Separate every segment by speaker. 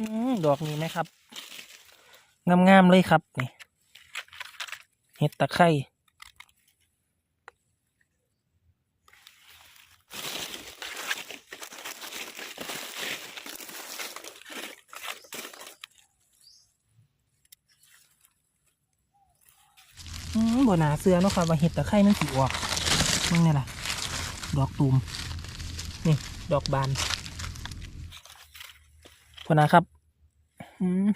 Speaker 1: อืมดอกนี้ไหมครับ งามๆเลยครับนี่เห็ดตะไคร่อืมบนหนาเสือเนาะครับว่าเห็ดตะไคร่มันสีออกมึงนี่แหละดอกตูมนี่ ดอกบาน พนะครับอืม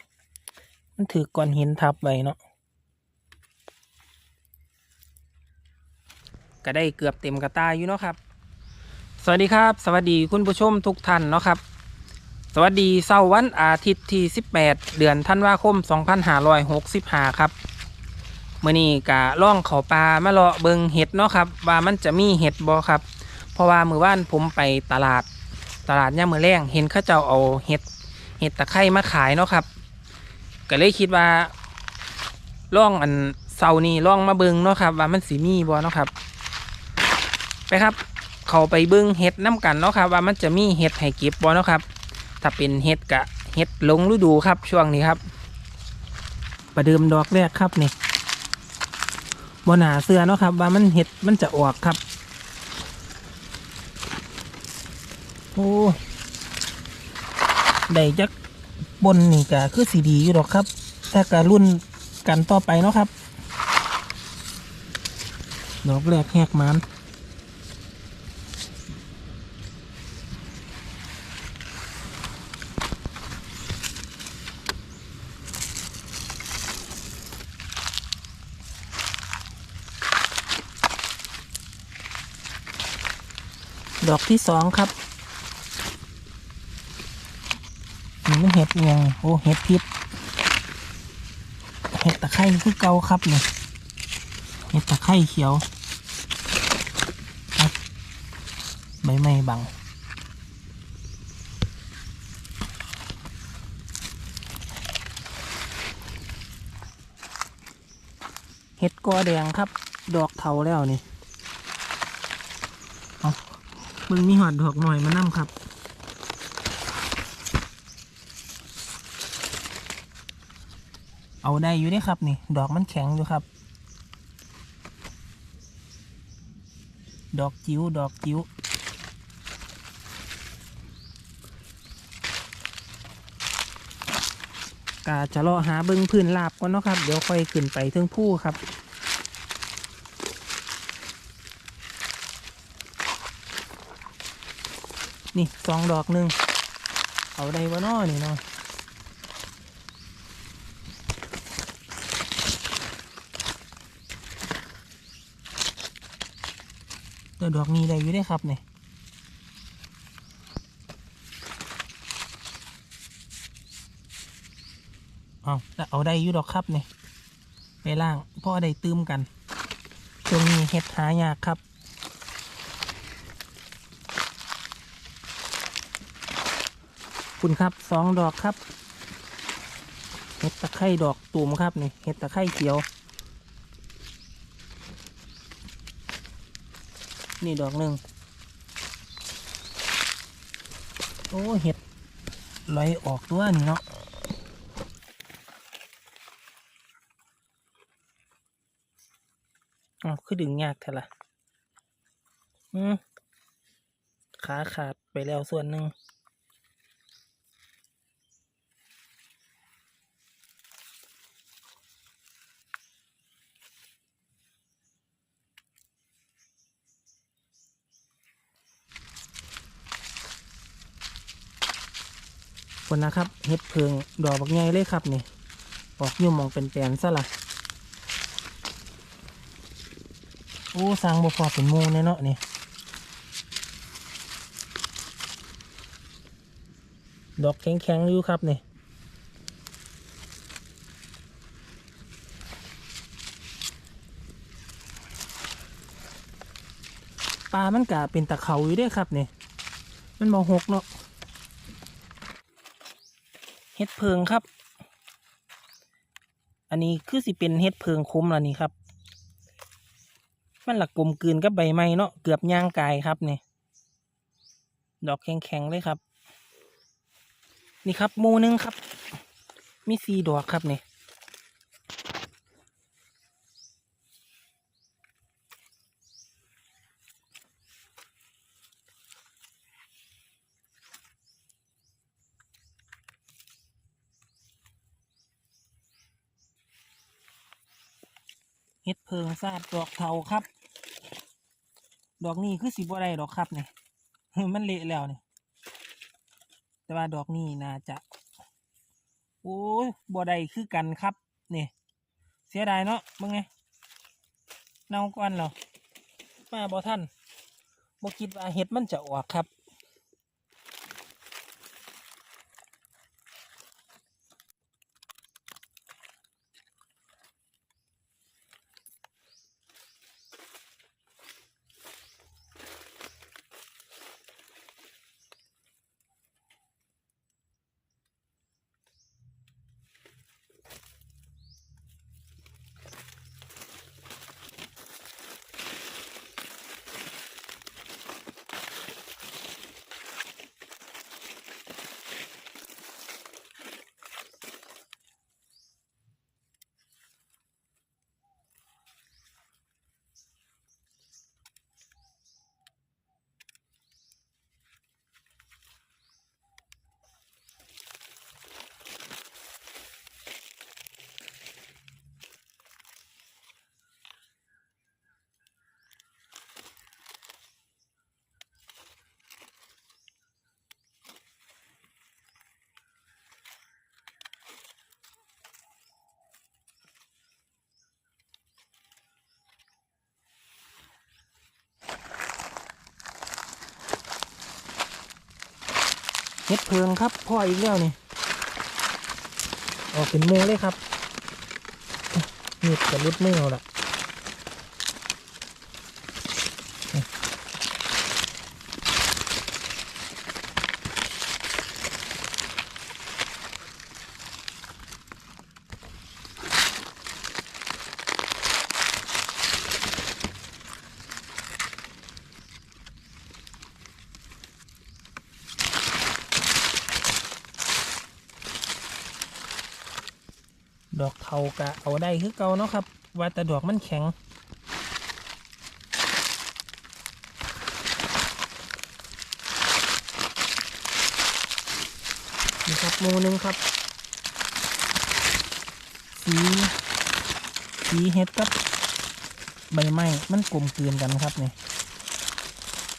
Speaker 1: มันถือก้อนหินทับไว้เนาะก็ได้เกือบเต็มกระตาอยู่เนาะครับ สวัสดีครับ สวัสดีคุณผู้ชมทุกท่านเนาะครับ สวัสดีเสาร์วันอาทิตย์ที่ 18 เดือนธันวาคม 2565 ครับเมื่อนี้กะล่องเขาปลามาเลาะเบิงเห็ดเนาะครับ ว่ามันจะมีเห็ดบ่ครับ เพราะว่ามือว่านผมไปตลาดตลาดย่ามมือแรงเห็นข้าเจ้าเอาเห็ด เห็ดตะไคร่มาขายเนาะครับ ก็เลยคิดว่าล่องอันเสานี่ล่องมาเบิงเนาะครับ ว่ามันสีมีบ่เนาะครับ ไปครับ เขาไปเบิงเห็ดน้กันเนาะครับ ว่ามันจะมีเห็ดให้เก็บบ่เนาะครับ ถ้าเป็นเห็ดกะเห็ดลงฤดูครับช่วงนี้ครับ ประเดิมดอกแรกครับนี่บนหนาเสื้อเนาะครับ ว่ามันเห็ดมันจะออกครับ โอ้ ได้จักบนนี่ก็คือสีดีอยู่หรอกครับ ถ้าการรุ่นกันต่อไปเนาะครับ ดอกแรกแหกมันดอกที่สองครับ นี่มัน เห็ดอิหยังโอ้เห็ดพิษเห็ดตะไคร้คือเกาครับเนี่ยเห็ดตะไคร้เขียวใบไม้บังเห็ดกอแดงครับ ดอกเทาแล้วนี่มึงมีหอดดอกหน่อยมานั่มครับ เอาได้อยู่เด้ครับนี่ ดอกมันแข็งอยู่ครับ ดอกจิ๋วดอกจิ๋วกาจะเลาะหาเบิ้งพื้นลาบก่อนเนาะครับ เดี๋ยวค่อยขึ้นไปเทิงผู้ครับนี่สองดอกหนึ่งเอาได้วะน้อนี่เนาะ เดี๋ยวดอกนี้ได้อยู่ได้ครับเนี่ยเอาแต่เอาได้อยู่ดอกครับเนี่ยไปล่างพ่อได้ตืมกันตรงนี้เห็ดหายากครับคุณครับสองดอกครับ เห็ดตะไคร่ดอกตูมครับนี่เห็ดตะไคร่เขียว นี่ดอกหนึ่งโอ้เห็ดไหลออกตัวนี่เนาะอ๋อคือดึงยากแท้ละอืมขาขาดไปแล้วส่วนหนึ่ง นนะครับเห็ดเพิงดอกบักใหญ่เลยครับนี่ออกยุ่มมองเป็นแปลนซะละโอ้สร้างบ่พอเป็นมูแน่เนาะนี่ดอกแข็งๆอยู่ครับนี่ปลามันกะเป็นตะเขาอยู่ด้วยครับนี่มันมองหกเนาะ เฮ็ดเพิงครับ อันนี้คือสิเป็นเฮ็ดเพิงค้มแล้วนี่ครับ มันหลักกลมกลืนกับใบไม้เนาะเกือบย่างกายครับเนี่ยดอกแข็งๆเลยครับ นี่ครับมูนึงครับ มีสี่ดอกครับเนี่ย เฮ็ดเพิงซาดดอกเทาครับ ดอกนี้คือสีบัวไรดอกครับเนี่ยมันเละแล้วเนี่ยแต่ว่าดอกนี้น่าจะ โอ้บัวใดคือกันครับนี่เสียดายเนาะมึงไงเน่าก่อนเหรอมาบ่ท่านบ่คิดว่าเห็ดมันจะออกครับ เห็ดเพิงครับพ่ออีกแล้วนี่ออกเป็นโมเลยครับเห็ดจะรุดมือเอาละ ดอกเทากะเอาได้คือเก่าเนาะครับ ว่าแต่ดอกมันแข็ง นี่ครับมูหนึงครับ สีสีเห็ดกับใบไม้มันกลมกลืนกันครับนี่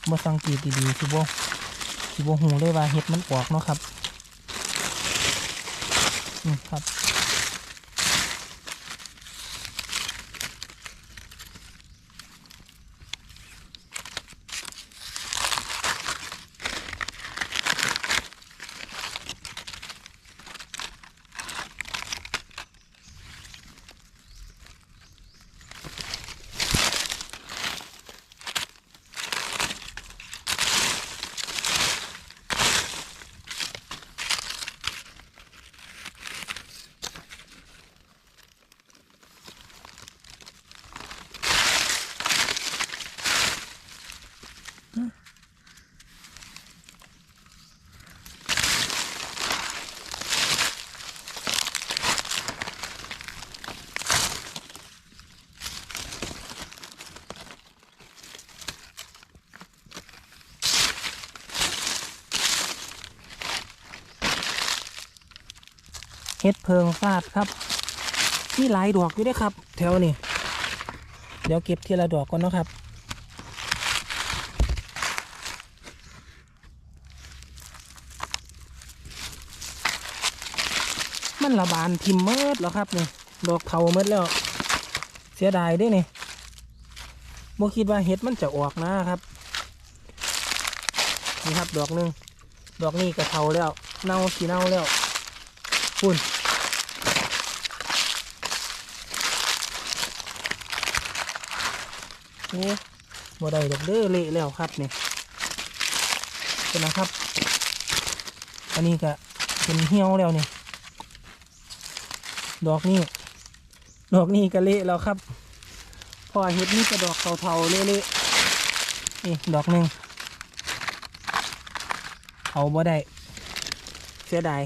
Speaker 1: มาสังเกตดีๆสิบ่สิบ่หูเลยว่าเห็ดมันออกเนาะครับนี่ครับ เฮ็ดเพิงฟาดครับมีหลายดอกอยู่ด้วยครับ แถวนี้เดี๋ยวเก็บทีละดอกก่อนนะครับมันระบานทิมเมิดแล้วครับนี่ดอกเทาเมิดแล้ว เสียดายด้วยนี่โมคิดว่าเห็ดมันจะออกนะครับนี่ครับดอกหนึ่งดอกนี้ก็เทาแล้ว เน่าสีเน่าแล้วคุณ โอ้บ่ได้ดอกเด้อเละแล้วครับนี่เป็นนะครับ อันนี้ก็เป็นเหี่ยวแล้วเนี่ยดอกนี้ ดอกนี้ก็เละแล้วครับ พอเห็ดนี่ก็ดอกเทาๆเละๆนี่ดอกหนึ่งเอาบ่ได้ เสียดาย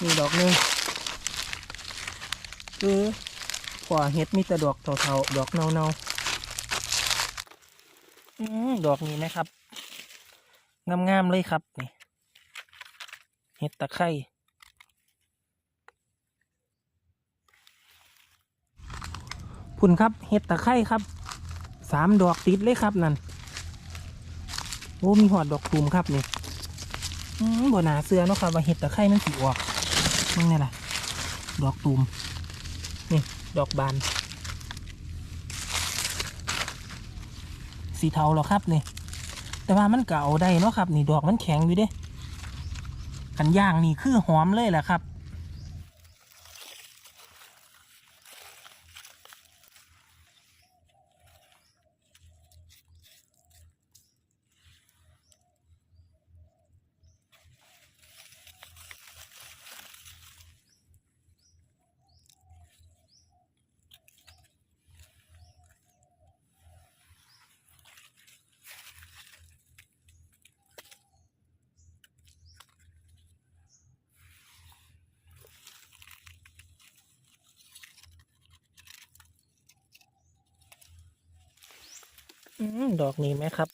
Speaker 1: มีดอกหนึ่ง คือพอเห็ดมีแต่ดอกเทาๆดอกเนาๆดอกนี้นะครับงามๆเลยครับนี่เห็ดตะไคร่พุ่นครับเห็ดตะไคร่ครับสามดอกติดเลยครับนั่นโอ้มีหอดดอกตูมครับนี่บนหนาเสือเนาะครับว่าเห็ดตะไคร่มันสีออกมึงนี่ล่ะ ดอกตูม นี่ ดอกบาน สีเทาแล้วครับนี่ แต่ว่ามันเก่าได้เนาะครับ นี่ดอกมันแข็งอยู่เด้กันย่างนี่คือหอมเลยแหละครับ ดอกนี้ไหมครับ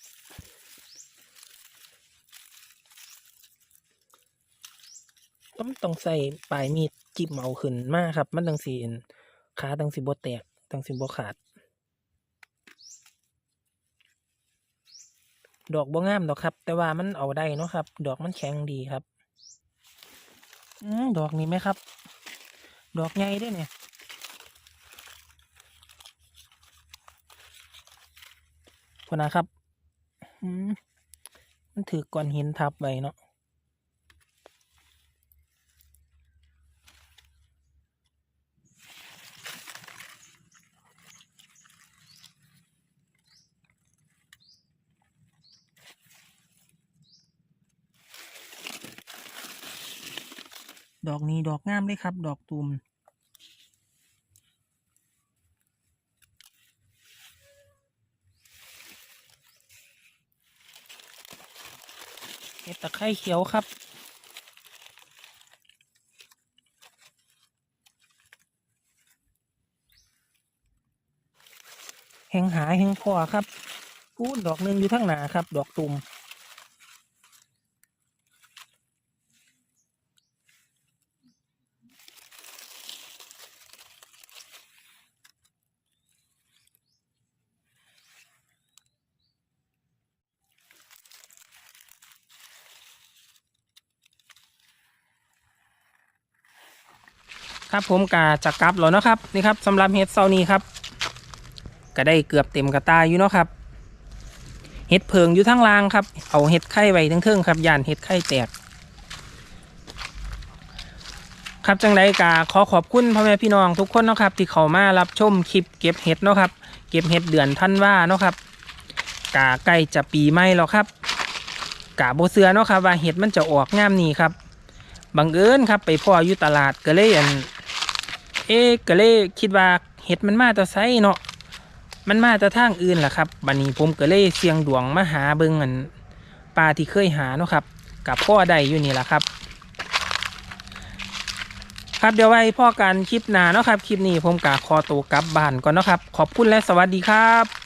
Speaker 1: ต้องต้องใส่ปลายมีดจิ้มเอาขึ้นมากครับ มันตังสีขาตังสีบแตกตังสีบขาด ดอกบ่งามดอกครับ แต่ว่ามันเอาได้เนาะครับ ดอกมันแข็งดีครับ อืดอกนี้ไหมครับ ดอกใหญ่ด้วยเนี่ย พอนะครับอืมมันถือก้อนหินทับไว้เนาะดอกนี้ดอกงามเลยครับ ดอกตูม เห็ด ตะไคร้เขียวครับ แหงหาแหงพอครับพูดดอกหนึ่งอยู่ทั้งหนาครับ ดอกตุ่ม ครับผมกาจะกลับแล้วเนาะครับนี่ครับสำหรับเห็ดเซานี้ครับ ก็ได้เกือบเต็มกระตาอยู่เนาะครับเห็ดเพิงอยู่ทั้งล่างครับ เอาเห็ดไข่ไว้ทั้งเทิงครับย่านเห็ดไข่แตก ครับจังไรกาขอขอบคุณพ่อแม่พี่น้องทุกคนเนาะครับ ที่เข้ามารับชมคลิปเก็บเห็ดเนาะครับ เก็บเห็ดเดือนท่านว่าเนาะครับกาใกล้จะปีใหม่แล้วครับกาโบเสือเนาะครับว่าเห็ดมันจะออกงามนี่ครับบังเอิญครับ ไปพ่ออยู่ตลาดก็เลยอัน เอ๊ก็เลยคิดว่าเห็ดมันมาแต่ไซเนาะมันมาแต่ทางอื่นแหละครับบันนี้ผมก็เลยเสียงดวงมาหาเบิงอันปลาที่เคยหาเนาะครับกับพ่อใดอยู่นี่แหละครับ ครับเดี๋ยวไว้พ่อกันคลิปหน้าเนาะครับคลิปนี้ผมกะขอตัวกลับบ้านก่อนเนาะครับ ขอบคุณและสวัสดีครับ